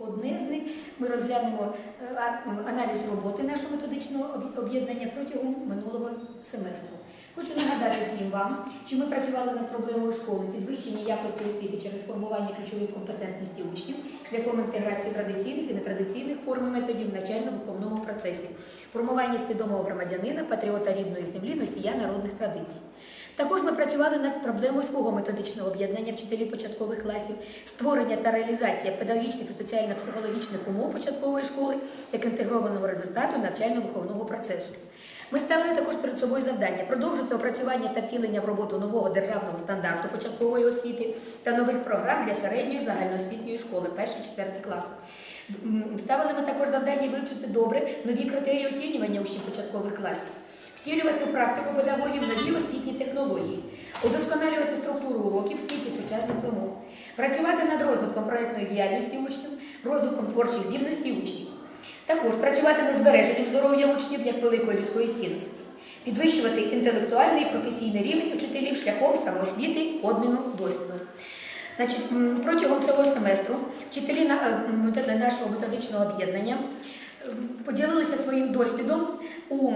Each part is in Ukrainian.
Одне з них ми розглянемо е, аналіз роботи нашого методичного об'єднання протягом минулого семестру. Хочу нагадати всім вам, що ми працювали над проблемою школи підвищення якості освіти через формування ключових компетентностей учнів шляхом інтеграції традиційних і нетрадиційних форм і методів в навчально-виховному процесі, формування свідомого громадянина, патріота рідної землі, носія народних традицій. Також ми працювали над проблемою свого методичного об'єднання вчителів початкових класів, створення та реалізація педагогічних і соціально-психологічних умов початкової школи як інтегрованого результату навчально-виховного процесу. Ми ставили також перед собою завдання продовжити опрацювання та втілення в роботу нового державного стандарту початкової освіти та нових програм для середньої загальноосвітньої школи, перший четвертий клас. Ставили ми також завдання вивчити добре нові критерії оцінювання учнів початкових класів втілювати практику педагогів нові освітні технології, удосконалювати структуру уроків в світі сучасних вимог, працювати над розвитком проєктної діяльності учнів, розвитком творчих здібностей учнів. Також працювати над збереженням здоров'я учнів як великої людської цінності, підвищувати інтелектуальний і професійний рівень учителів шляхом самоосвіти, обміну досвіду. Значить, протягом цього семестру вчителі е, метод- нашого методичного об'єднання е, поділилися своїм досвідом у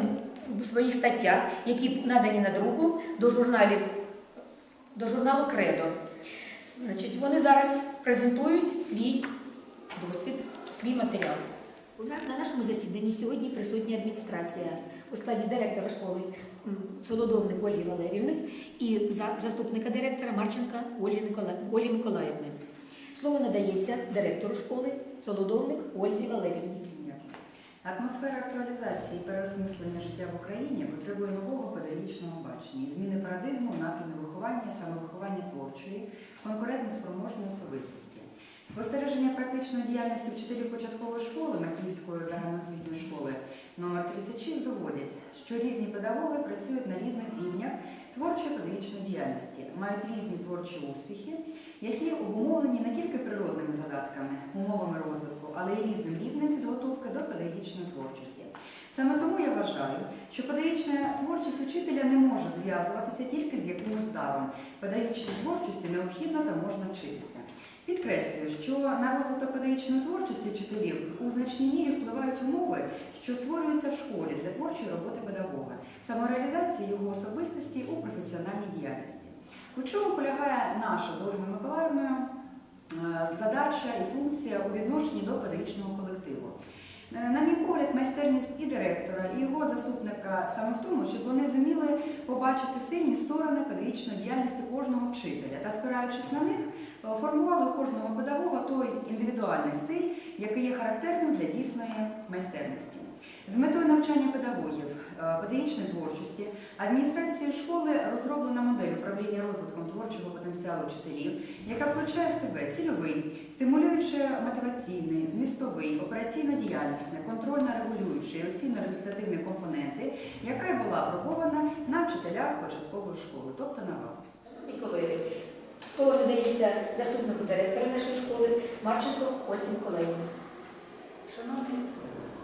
своїх статтях, які надані на друку до журналів до журналу Кредо. Значить, вони зараз презентують свій досвід, свій матеріал. У на нашому засіданні сьогодні присутня адміністрація у складі директора школи Солодовник Ольги Валерівни і заступника директора Марченка Ольги Никола- Олі Миколаївни. Слово надається директору школи Солодовник Ользі Валерівні. Атмосфера актуалізації і переосмислення життя в Україні потребує нового педагогічного бачення, зміни парадигму в напрямі виховання, самовиховання творчої, конкурентно-спроможної особистості. Спостереження практичної діяльності вчителів початкової школи Макіївської загальноосвітньої школи номер 36 доводять, що різні педагоги працюють на різних рівнях творчої педагогічної діяльності, мають різні творчі успіхи, які обумовлені не тільки природними задатками, умовами розвитку, але й різним рівнем підготовки до педагогічної творчості. Саме тому я вважаю, що педагогічна творчість учителя не може зв'язуватися тільки з якимось даром. Педагогічній творчості необхідно та можна вчитися. Підкреслюю, що на розвиток педагогічної творчості вчителів у значній мірі впливають умови, що створюються в школі для творчої роботи педагога, самореалізації його особистості у професіональній діяльності. У чому полягає наша з Ольгою Миколаївною е, задача і функція у відношенні до педагогічного колективу? Е, На мій погляд, майстерність і директора, і його заступника саме в тому, щоб вони зуміли побачити сильні сторони педагогічної діяльності кожного вчителя та, спираючись на них, е, формували у кожного педагога той індивідуальний стиль, який є характерним для дійсної майстерності. З метою навчання педагогів педагогічної творчості адміністрацією школи розроблена модель управління розвитком творчого потенціалу вчителів, яка включає в себе цільовий, стимулюючи мотиваційний, змістовий, операційно-діяльнісний, контрольно-регулюючий, і оцінно-результативні компоненти, яка й була апробована на вчителях початкової школи, тобто на вас. Шановні колеги, слово надається заступнику директора нашої школи Марченко Ользі Миколаївні. Шановні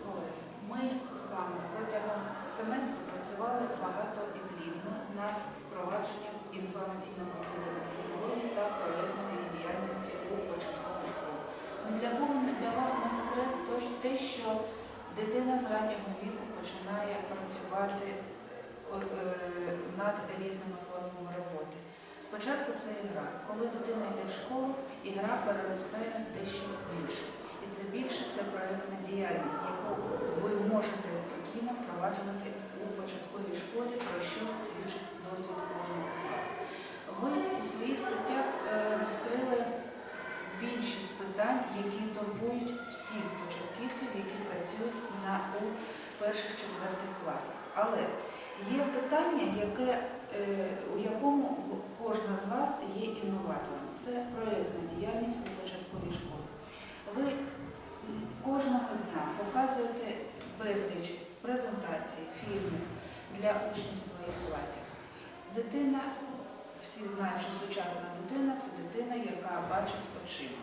колеги, ми з вами протягом семестру працювали багато і плідно над впровадженням інформаційно-комп'ютерних технологій та проєктної діяльності у початкову школу. Не для кого не для вас не секрет те, що дитина з раннього віку починає працювати е, над різними формами роботи. Спочатку це ігра. Коли дитина йде в школу, ігра переростає в дещо більше. І це більше це проєктна діяльність, яку ви можете спокійно впроваджувати у початковій школі, про що свідчить досвід кожного з вас. Ви у своїх статтях е, розкрили більшість питань, які турбують всіх початківців, які працюють на у перших четвертих класах. Але є питання, яке, е, у якому кожна з вас є інноватором. Це проєктна діяльність у початковій школі. Ви кожного дня показуєте безліч презентацій, фільмів для учнів своїх класів. Дитина, всі знають, що сучасна дитина це дитина, яка бачить очима.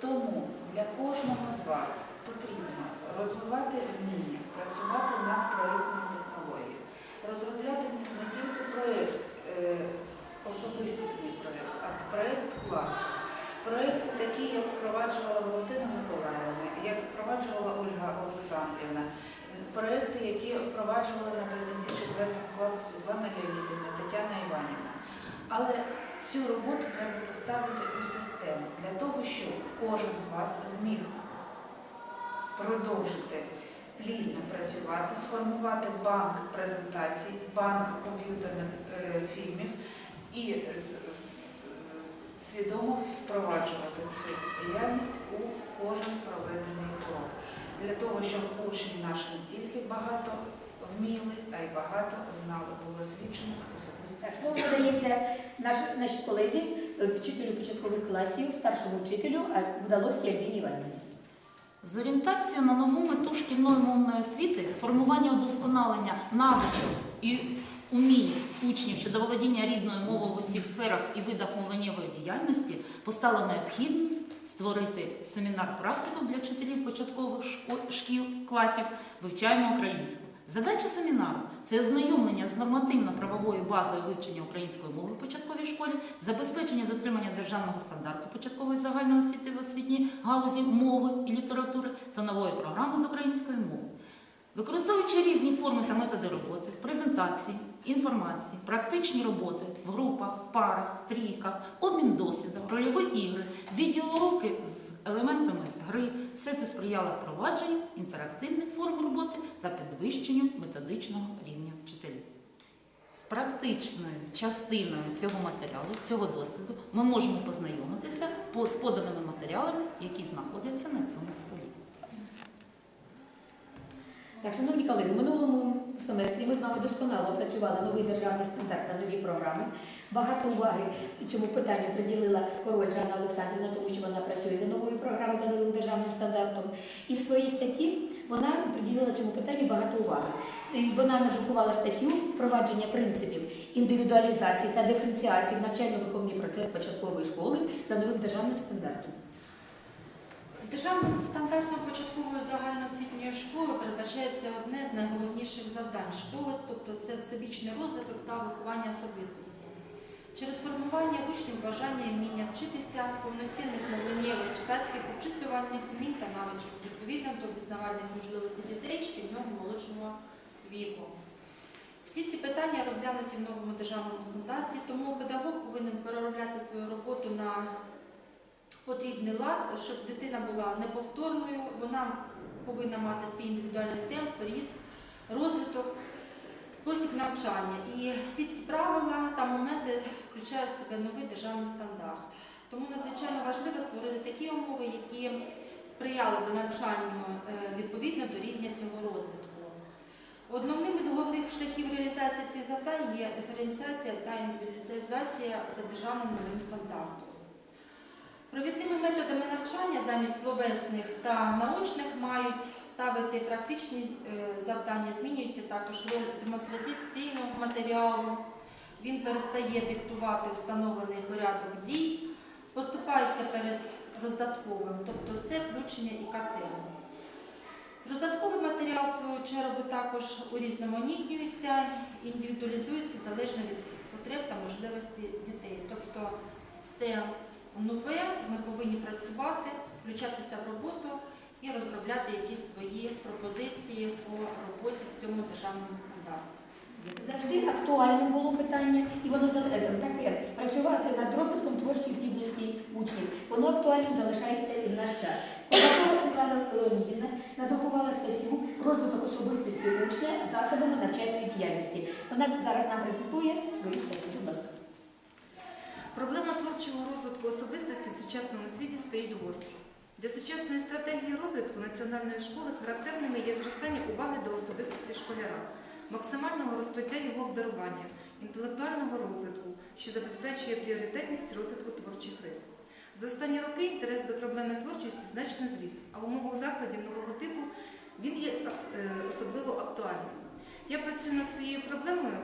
Тому для кожного з вас потрібно розвивати вміння, працювати над проєктною технологією, розробляти не тільки проєкт, е, особистісний проєкт, а проєкт класу Проекти такі, як впроваджувала Валентина Миколаївна, як впроваджувала Ольга Олександрівна, проекти, які впроваджували наприкінці 4 класу Світлана Леонідівна, Тетяна Іванівна. Але цю роботу треба поставити у систему для того, щоб кожен з вас зміг продовжити плідно працювати, сформувати банк презентацій, банк комп'ютерних е, фільмів і з- свідомо впроваджувати цю діяльність у кожен проведений урок. Для того, щоб учні наші не тільки багато вміли, а й багато знали, було освічено особисто. Так, слово надається наш, нашій колезі, е, вчителю початкових класів, старшому вчителю а Будаловській Альбіні Іванівні. З орієнтацією на нову мету шкільної мовної освіти, формування удосконалення навичок і умінь учнів щодо володіння рідною мовою в усіх сферах і видах мовленнєвої діяльності постала необхідність створити семінар практику для вчителів початкових шкіл, класів «Вивчаємо українську». Задача семінару це ознайомлення з нормативно-правовою базою вивчення української мови в початковій школі, забезпечення дотримання державного стандарту початкової загальної освіти в освітній галузі мови і літератури та нової програми з української мови. Використовуючи різні форми та методи роботи, презентації, інформації, практичні роботи в групах, парах, трійках, обмін досвідом, рольові ігри, відеоуроки з елементами гри, все це сприяло впровадженню інтерактивних форм роботи та підвищенню методичного рівня вчителів. З практичною частиною цього матеріалу, з цього досвіду, ми можемо познайомитися з поданими матеріалами, які знаходяться на цьому столі. Так, шановні колеги, в минулому семестрі ми з вами досконало опрацювали новий державний стандарт на нові програми. Багато уваги цьому питанню приділила король Жанна Олександрівна, тому що вона працює за новою програмою за новим державним стандартом. І в своїй статті вона приділила цьому питанню багато уваги. Вона надрукувала статтю впровадження принципів індивідуалізації та диференціації в навчально-виховний процес початкової школи за новим державним стандартом. Державним стандартом початкової загальноосвітньої школи передбачається одне з найголовніших завдань школи, тобто це всебічний розвиток та виховання особистості. Через формування учнів бажання і вміння вчитися, повноцінних мовленнєвих, читацьких, обчислювальних вмінь та навичок відповідно до пізнавальних можливостей дітей шкільного молодшого віку. Всі ці питання розглянуті в новому державному стандарті, тому педагог повинен переробляти свою роботу на потрібний лад, щоб дитина була неповторною, вона повинна мати свій індивідуальний темп, ріст, розвиток, спосіб навчання. І всі ці правила та моменти включають в себе новий державний стандарт. Тому надзвичайно важливо створити такі умови, які сприяли би навчанню е, відповідно до рівня цього розвитку. Одним із головних шляхів реалізації цих завдань є диференціація та індивідуалізація за державним новим стандартом. Провідними методами навчання замість словесних та наочних мають ставити практичні е, завдання, змінюється також роль демонстраційного матеріалу. Він перестає диктувати встановлений порядок дій, поступається перед роздатковим, тобто це включення ІКТ. Роздатковий матеріал, в свою чергу, також урізноманітнюється, індивідуалізується залежно від потреб та можливості дітей. Тобто все нове, ми повинні працювати, включатися в роботу і розробляти якісь свої пропозиції по роботі в цьому державному стандарті. Завжди актуальним було питання, і воно е, таке працювати над розвитком творчих здібностей учнів. Воно актуальним залишається і в наш час. Ковакова Світлана Леонідівна надрукувала статтю розвиток особистості учня засобами навчальної діяльності. Вона зараз нам презентує свою статтю. Проблема творчого розвитку особистості в сучасному світі стоїть гостро. Для сучасної стратегії розвитку національної школи характерними є зростання уваги до особистості школяра, максимального розкриття його обдарування, інтелектуального розвитку, що забезпечує пріоритетність розвитку творчих рис. За останні роки інтерес до проблеми творчості значно зріс, а в умовах закладів нового типу він є е, особливо актуальним. Я працюю над своєю проблемою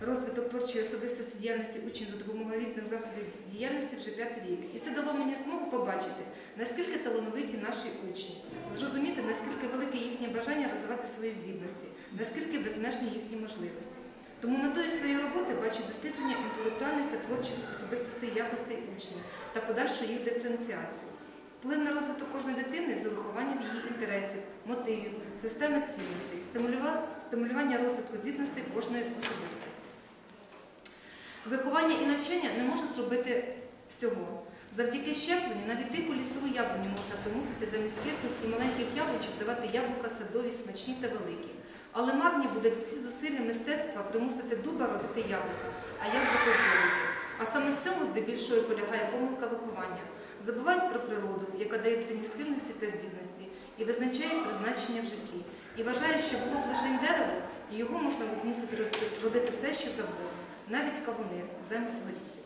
розвиток творчої особистості діяльності учнів за допомогою різних засобів діяльності вже п'ятий рік. І це дало мені змогу побачити, наскільки талановиті наші учні, зрозуміти, наскільки велике їхнє бажання розвивати свої здібності, наскільки безмежні їхні можливості. Тому метою своєї роботи бачу дослідження інтелектуальних та творчих особистостей якостей учнів та подальшу їх диференціацію. Вплив на розвиток кожної дитини з урахуванням її інтересів, мотивів, системи цінностей, стимулювання розвитку здібностей кожної особистості. Виховання і навчання не може зробити всього. Завдяки щепленню навіть дику лісову яблуню можна примусити замість кислих і маленьких яблучок давати яблука садові, смачні та великі. Але марні буде всі зусилля мистецтва примусити дуба родити яблука, а яблуко жолуді. А саме в цьому здебільшого полягає помилка виховання. Забувають про природу, яка дає дитині схильності та здібності, і визначає призначення в житті. І вважає, що було б лише дерево, і його можна змусити родити все, що завгодно, навіть кавуни замість горіхів.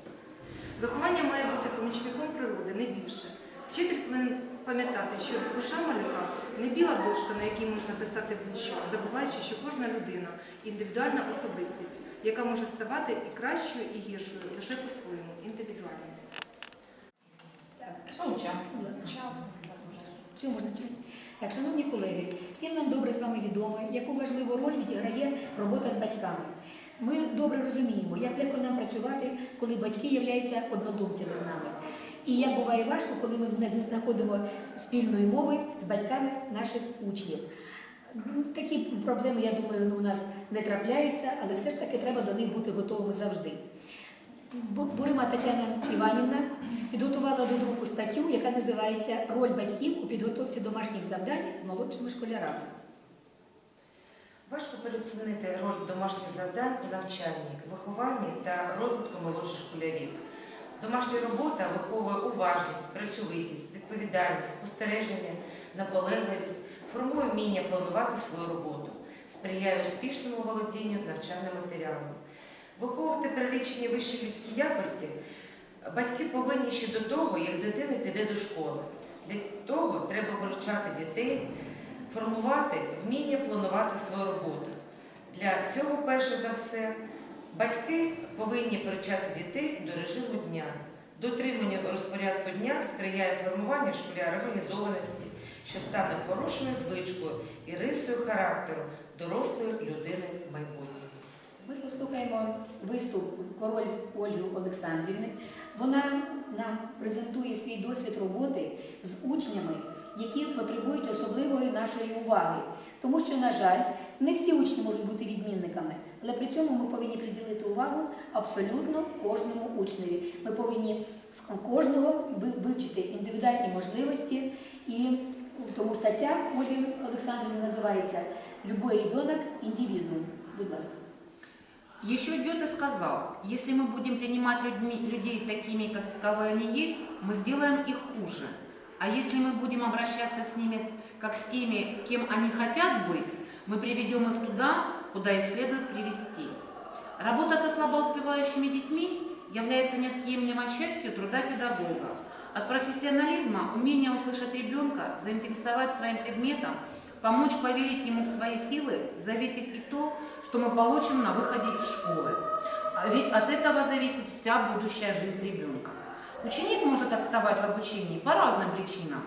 Виховання має бути помічником природи, не більше. Вчитель повинен пам'ятати, що душа малюка не біла дошка, на якій можна писати будь-що, забуваючи, що кожна людина індивідуальна особистість, яка може ставати і кращою, і гіршою лише по-своєму, індивідуально. Все можна читати. Так, шановні колеги, всім нам добре з вами відомо, яку важливу роль відіграє робота з батьками. Ми добре розуміємо, як легко нам працювати, коли батьки являються однодумцями з нами. І як буває важко, коли ми не знаходимо спільної мови з батьками наших учнів. Такі проблеми, я думаю, ну, у нас не трапляються, але все ж таки треба до них бути готовими завжди. Бурима Тетяна Іванівна підготувала до друку статтю, яка називається Роль батьків у підготовці домашніх завдань з молодшими школярами. Важко переоцінити роль домашніх завдань у навчанні, вихованні та розвитку молодших школярів. Домашня робота виховує уважність, працьовитість, відповідальність, спостереження, наполегливість, формує вміння планувати свою роботу, сприяє успішному володінню навчальним матеріалом. Виховувати перелічені вищі людські якості батьки повинні ще до того, як дитина піде до школи. Для того треба вивчати дітей, формувати вміння планувати свою роботу. Для цього, перше за все, батьки повинні привчати дітей до режиму дня. Дотримання розпорядку дня сприяє формуванню в школі організованості, що стане хорошою звичкою і рисою характеру дорослої людини майбутнього. Ми послухаємо виступ король Ольги Олександрівни. Вона нам презентує свій досвід роботи з учнями, які потребують особливої нашої уваги. Тому що, на жаль, не всі учні можуть бути відмінниками, але при цьому ми повинні приділити увагу абсолютно кожному учневі. Ми повинні з кожного ви- вивчити індивідуальні можливості, і тому стаття Ольги Олександрівни називається Любой ребенок індивідуум. Будь ласка. Еще Гёте сказал, если мы будем принимать людьми, людей такими, каковы они есть, мы сделаем их хуже. А если мы будем обращаться с ними, как с теми, кем они хотят быть, мы приведем их туда, куда их следует привести. Работа со слабоуспевающими детьми является неотъемлемой частью труда педагога. От профессионализма, умения услышать ребенка, заинтересовать своим предметом, помочь поверить ему в свои силы, зависит и то, что мы получим на выходе из школы. А Ведь от этого зависит вся будущая жизнь ребенка. Ученик может отставать в обучении по разным причинам.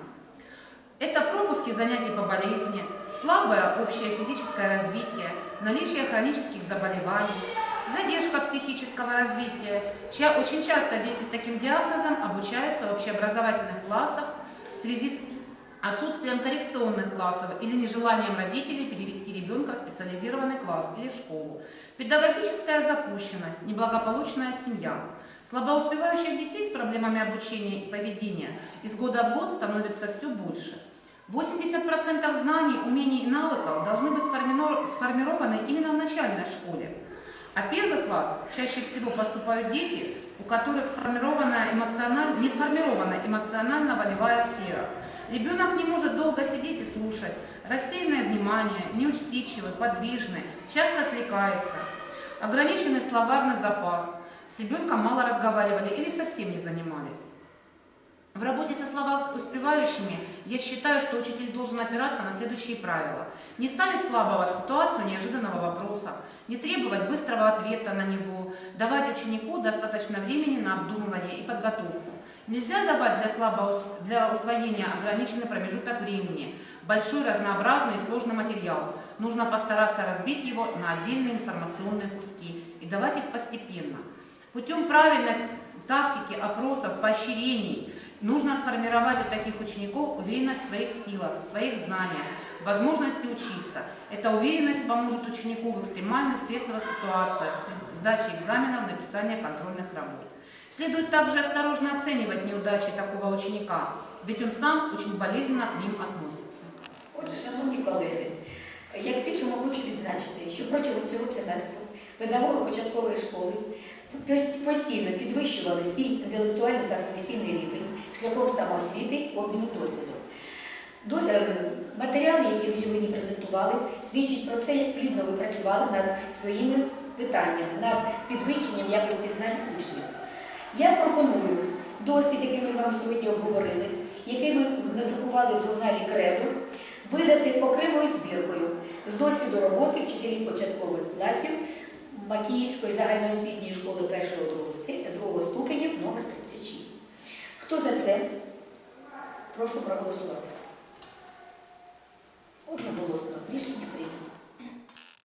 Это пропуски занятий по болезни, слабое общее физическое развитие, наличие хронических заболеваний, задержка психического развития. Очень часто дети с таким диагнозом обучаются в общеобразовательных классах в связи с отсутствием коррекционных классов или нежеланием родителей перевести ребенка в специализированный класс или школу. Педагогическая запущенность, неблагополучная семья. Слабоуспевающих детей с проблемами обучения и поведения из года в год становится все больше. 80% знаний, умений и навыков должны быть сформированы именно в начальной школе. А первый класс чаще всего поступают дети, у которых сформирована эмоциональ... не сформирована эмоционально-волевая сфера. Ребенок не может долго сидеть и слушать. Рассеянное внимание, неустойчивый, подвижный, часто отвлекается. Ограниченный словарный запас. С ребенком мало разговаривали или совсем не занимались. В работе со слабоуспевающими я считаю, что учитель должен опираться на следующие правила. Не ставить слабого в ситуацию неожиданного вопроса, не требовать быстрого ответа на него, давать ученику достаточно времени на обдумывание и подготовку. Нельзя давать для, слабого, для усвоения ограниченный промежуток времени, большой разнообразный и сложный материал. нужно постараться разбить его на отдельные информационные куски и давать их постепенно. Путем правильной тактики, опросов, поощрений нужно сформировать у таких учеников уверенность в своих силах, в своих знаниях, возможности учиться. Эта уверенность поможет ученику в экстремальных стрессовых ситуациях, с- сдаче экзаменов, написания контрольных работ. Следует также осторожно оценивать неудачи такого ученика, ведь он сам очень болезненно к ним относится. Отже, шановні колеги, як підсумок хочу відзначити, що протягом цього семестру педагоги початкової школи пос- постійно підвищували свій інтелектуальний та професійний рівень шляхом самоосвіти і обміну досвідом. До, ем, матеріали, які ви сьогодні презентували, свідчать про це, як плідно ви працювали над своїми питаннями, над підвищенням якості знань учнів. Я пропоную досвід, який ми з вами сьогодні обговорили, який ми надрукували в журналі Кредо, видати окремою збіркою з досвіду роботи вчителів початкових класів Макіївської загальноосвітньої школи 1-2 ступенів номер 36 Хто за це? Прошу проголосувати. Одноголосно рішення прийнято.